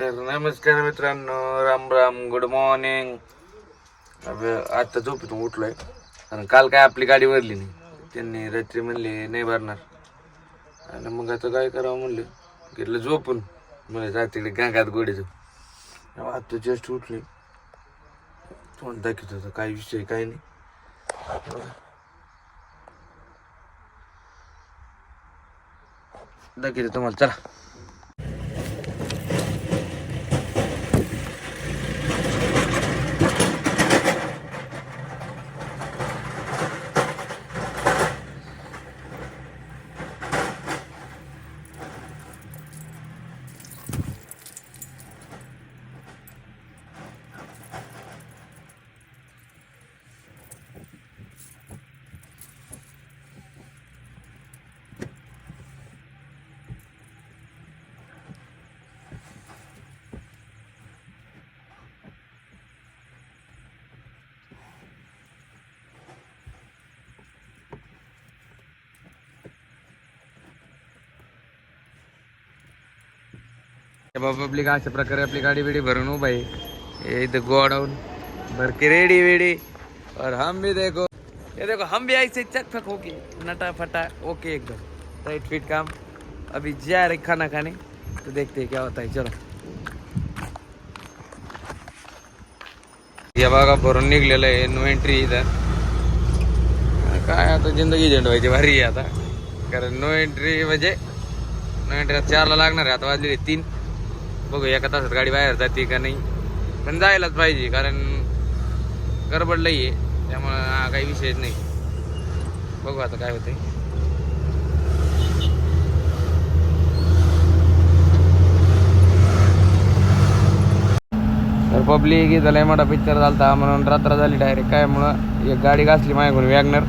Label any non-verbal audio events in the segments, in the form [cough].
तर नमस्कार मित्रांनो राम राम गुड मॉर्निंग आता झोपेतून उठलोय. आणि काल काय आपली गाडी भरली नाही. त्यांनी रात्री म्हणले नाही भरणार. आणि मग आता काय करावं म्हणलं? घेतलं झोपून. म्हणजे रात्री गांगात गोडीचं आता जस्ट उठले तोंड दाखवत होतं काय विषय काय नाही. दाखवतो तुम्हाला चला. बाबा आपली अशा प्रकारे आपली गाडी बिडी भरून उभा आहे? इथं गोडाऊन. भर के रेडी वेडी और हम भी देखो. ये देखो हम भी ऐसे चक फक होके नटा फटा ओके एकदम. राइट फिट काम. अभी जा रहे खाना खाने. तो देखते हैं क्या होता है. चलो. या बघा भरून निघलेलं आहे. नो एंट्री इथं. काय आता जिंदगी झेंडवायची भारी आहे आता. कारण नो एंट्री म्हणजे नो एंट्री चारला लागणार आहे. आता वाजलेली तीन. बघू एका तासात गाडी बाहेर जाते का नाही. पण जायलाच पाहिजे कारण गडबड लई आहे. त्यामुळं हा काही विषयच नाही. बघू आता काय होतंय. तर पब्लिक इथं लय मोठा पिक्चर झालता म्हणून रात्र झाली डायरेक्ट काय मुळं एक गाडी घासली माझ्याकडून वॅगनर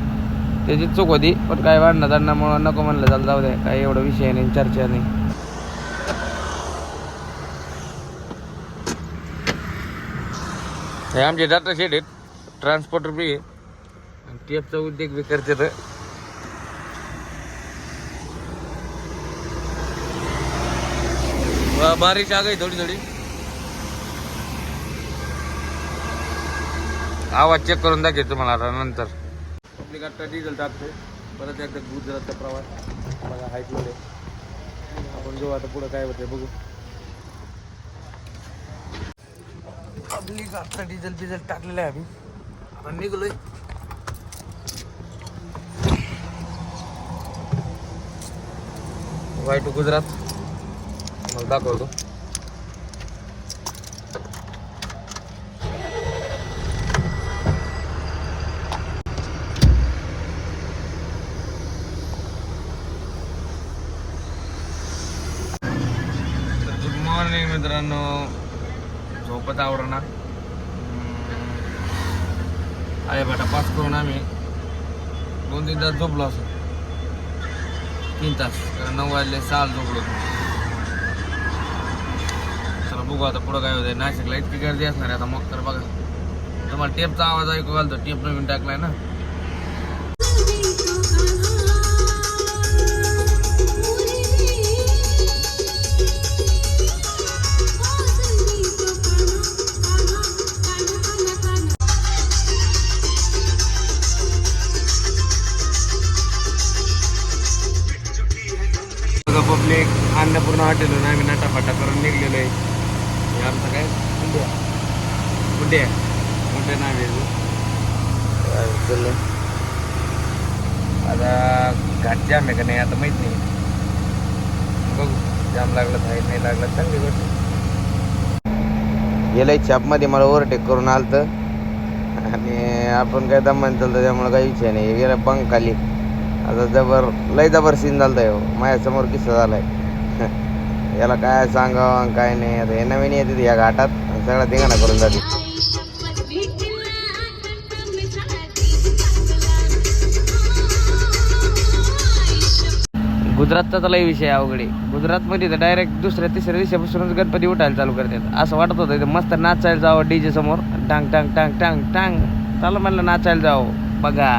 त्याची चूक होती पण काय वाढणं जाणण्यामुळं नको म्हणलं चालतं जाऊ दे काय एवढा विषय नाही चर्चा नाही. हे आमचे डाटा शेड आहेत. ट्रान्सपोर्टर बी आहे. आणि टेपचा उद्योग बी करते तर. ब- बारिश आ गई थोडी थोडी. आवाज चेक करून दाखवतो तुम्हाला आता नंतर. आपली गाठा डिझेल टाकते परत एकदा गुजरातचा प्रवास. बघा हाईटमध्ये. आपण जेव्हा आता पुढं काय होतंय बघू. आपली आता डिझेल बिझेल टाकलेलं आहे आम्ही. आता निघलोय. Y to Gujarat. मग दाखवतो. गुड मॉर्निंग मित्रांनो. झोपत आवडणार अरे बाटा पास करून आम्ही दोन तीन तास झोपलो असं तीन तास कारण नऊ वाजले सहा झोपलो चला बघू आता पुढं काय होतंय नाशिकला इतकी गर्दी असणार आहे आता मग तर बघा तुम्हाला टेपचा आवाज ऐकू घालतो टेप नवीन टाकलाय ना बघा पब्लिक अन्नपूर्ण हॉटेलून आम्ही नाटाफाटा करून निघलेलो आहे. हे आमचं काय? कुठे? कुठे? कुठे नाव आहे आता घाट जाम आहे का नाही आता माहीत नाही. बघू जाम लागला तर आहे, नाही लागला चांगली गोष्ट गेलंय छापमध्ये मला ओव्हरटेक करून आलत. आणि आपण काय दमान चालतं त्यामुळे काही विषय नाही. गेलं पंख खाली आता जबर लय जबर सीन झालता हो माझ्यासमोर किस्सा झालाय. [laughs] याला काय सांगावं काय नाही. आता हे नवीन येते या घाटात. सगळा धिंगाणा करून जाते गुजरातचा तर लय विषय आहे अवघडे. गुजरातमध्ये तर डायरेक्ट दुसऱ्या तिसऱ्या दिवसापासूनच गणपती उठायला चालू करतात. असं वाटत होतं इथं मस्त नाचायला जावं डीजे समोर. टांग टांग टांग टांग टांग. चालू म्हणलं नाचायला जावं. बघा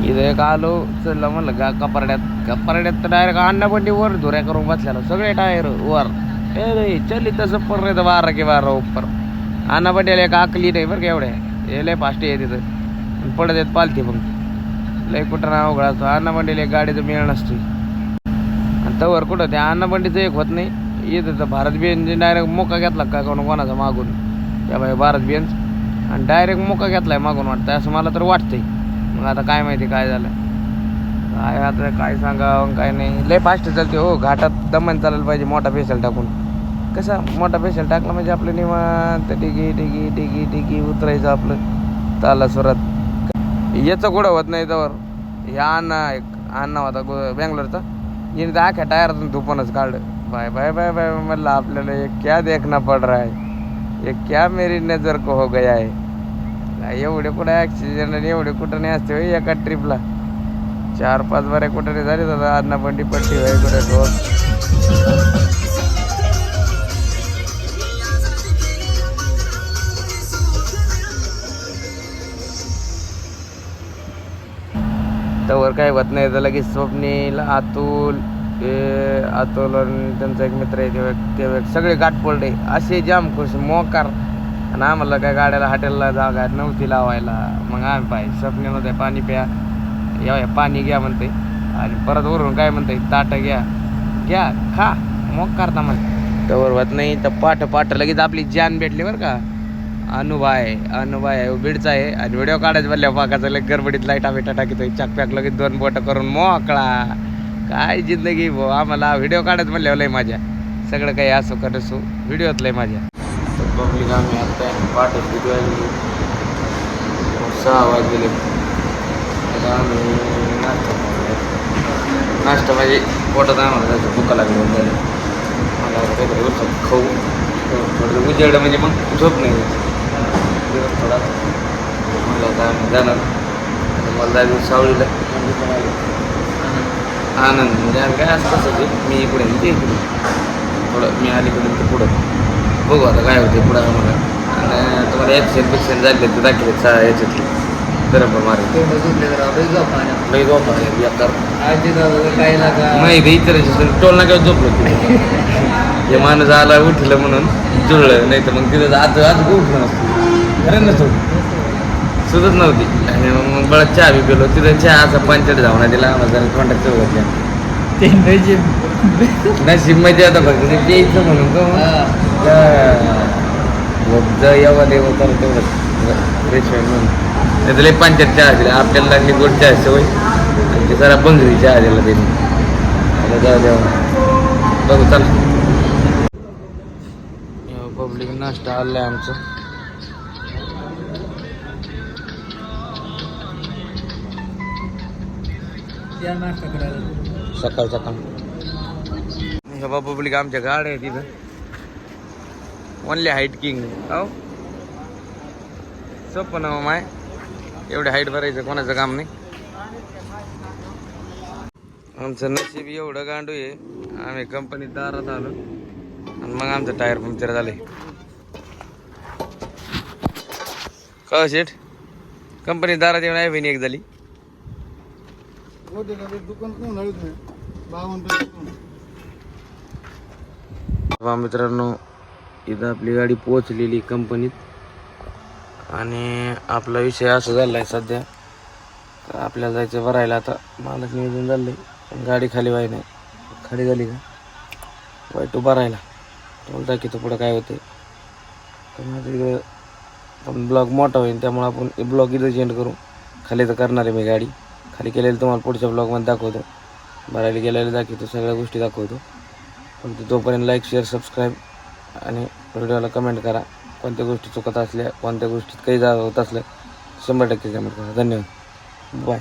इथं एक आलो चल म्हणलं का कपारड्यात. कपारड्यात तर डायरेक्ट अन्नपंडी वर धुऱ्या करून बसलेला. सगळे टायर वर. ए रे चल तसं पर तर बारा की बारा उपर. आणा एक आकली नाही बरं का एवढ्या. हे लय फास्ट आहे तिथं. आणि पडत येत पालते मग लय कुठं नाव उघडा असतो अण्णा एक गाडीचं मिळ नसते आणि तवर कुठं ते अण्णा एक होत नाही. येत तर भारत बियन डायरेक्ट मोका घेतला का कोण कोणाचा मागून? त्या बाई भारत बियन्स आणि डायरेक्ट मोका घेतलाय मागून वाटतं. असं मला तर वाटतंय. मग आता काय माहिती काय झालं काय आता काय सांगावं काय नाही. लय फास्ट चालते हो. घाटात दमन चालायला पाहिजे मोठा फेशल टाकून. कसा? मोठा फेशल टाकला म्हणजे आपलं निवांत डिगी डिगी डिगी डिगी उतरायचं आपलं. ताला सुरात. याचं कुठं होत नाही त्यावर ह्या अण्णा एक अण्णा होता गो बँगलोरचा. हिने तर आख्या टायरातून धुपणच काढलं. बाय बाय बाय बाय म्हणलं आपल्याला एक क्या देखना पड रहा है. ये क्या मेरी नजर को हो गया है. नाही एवढे कुठं ॲक्सिडेंट आणि एवढे कुठं नाही असते होय एका ट्रिपला चार पाच बऱ्या कुठं नाही झाले दादा अन्नापंडी बंडी पट्टी होय कुठे ठोक त्यावर काय होत नाही तर लगेच स्वप्नील अतुल अतुल आणि त्यांचा एक मित्र आहे ते सगळे गाठ पडले असे जाम खुश मोकार. आणि आम्हाला काय गाड्याला हॉटेलला जागा नव्हती लावायला. मग आम्ही पाहिजे स्वप्नीमध्ये पाणी प्या या पाणी घ्या म्हणते. आणि परत वरून काय म्हणते ताट घ्या घ्या खा मग करता म्हण. तर होत नाही तर पाठ पाठ लगेच आपली जान भेटली बरं का. अनुभाय अनुभाय आहे बीडचा आहे. आणि व्हिडिओ काढायचं म्हणल्या पाकाचा लग गडबडीत लाईटा बिटा टाकीतोय चाकप्याक लगेच दोन बोटं करून मोकळा. काय जिंदगी भो आम्हाला व्हिडिओ काढायचं म्हणल्यावर लय माझ्या सगळं काही असो करसो व्हिडिओत लय माझ्या पब्लिक आम्ही आता पाठ किती वाजली सहा वाजले आता आम्ही नाश्ता नाश्ता म्हणजे पोटात आम्हाला जायचं भुका लागली होती मला काहीतरी उचल खाऊ. थोडं उजेड म्हणजे मग झोप नाही येत. दिवस थोडा. मला आता आम्ही जाणार. आता मला जायचं सावळीला आनंद म्हणजे आम्ही काय असं तसंच मी इकडे आणि ते इकडे थोडं मी अलीकडे ते पुढं. बघू आता काय होते पुढं आम्हाला. आणि तुम्हाला ॲक्सिडेंट बिक्सिडेंट झाले ते दाखले चा याच्यातले. बरोबर मारे लई झोप बेकार माहिती इतरांची टोल ना काय झोपलो तिथे हे माणूस आला उठलं म्हणून जुळलं नाही तर मग तिथं आज आज उठलं नसतं. खरं नसतं. सुधत नव्हती. आणि मग बळा चहा बी पिलो. तिथं चहाचा पंचट धावणा दिला आम्हाला जरा चव घातल्या नशीब. म्हणजे आता फक्त. ते म्हणून मग यावा होईल म्हणून. लई पंचायत चहा दिला. आपल्याला लागली गोड चहा सवय आणि ते जरा बंगरी चहा दिला त्यांनी. जाऊ बघू चल. पब्लिक नाश्ता आलाय आमचं. सकाळ सकाळ हे बाबा पब्लिक आमच्या गाड्या आहे तिथं ओनली हाईट किंग हो? सोपं ना माय एवढे हाईट भरायचं कोणाचं काम नाही. आमचं नशीब एवढं गांडू आहे आम्ही कंपनीत दारात आलो. आणि मग आमचं टायर पंक्चर झाले का शेठ? कंपनीत दारात येऊन आहे एक झाली. दुकान मित्रांनो इथं आपली गाडी पोहोचलेली कंपनीत. आणि आपला विषय असा झाला आहे सध्या. तर आपल्याला जायचं भरायला. आता मालक नियोजन झालं आहे गाडी खाली व्हाय नाही. खाली झाली का? वाय तू भरायला. तुम्हाला की तो पुढं काय होते तर माझं इकडं पण ब्लॉग मोठा होईल त्यामुळे आपण ब्लॉग इथं चेंज करू. खाली तर करणार आहे मी गाडी. खाली केलेलं तुम्हाला पुढच्या ब्लॉगमध्ये दाखवतो. भरायला गेलेलं दाखवतो सगळ्या गोष्टी दाखवतो. पण तोपर्यंत लाईक शेअर सबस्क्राईब आणि व्हिडिओला कमेंट करा. कोणत्या गोष्टी चुकत असल्या कोणत्या गोष्टीत काही जा होत असल्या शंभर टक्के कमेंट करा. धन्यवाद. बाय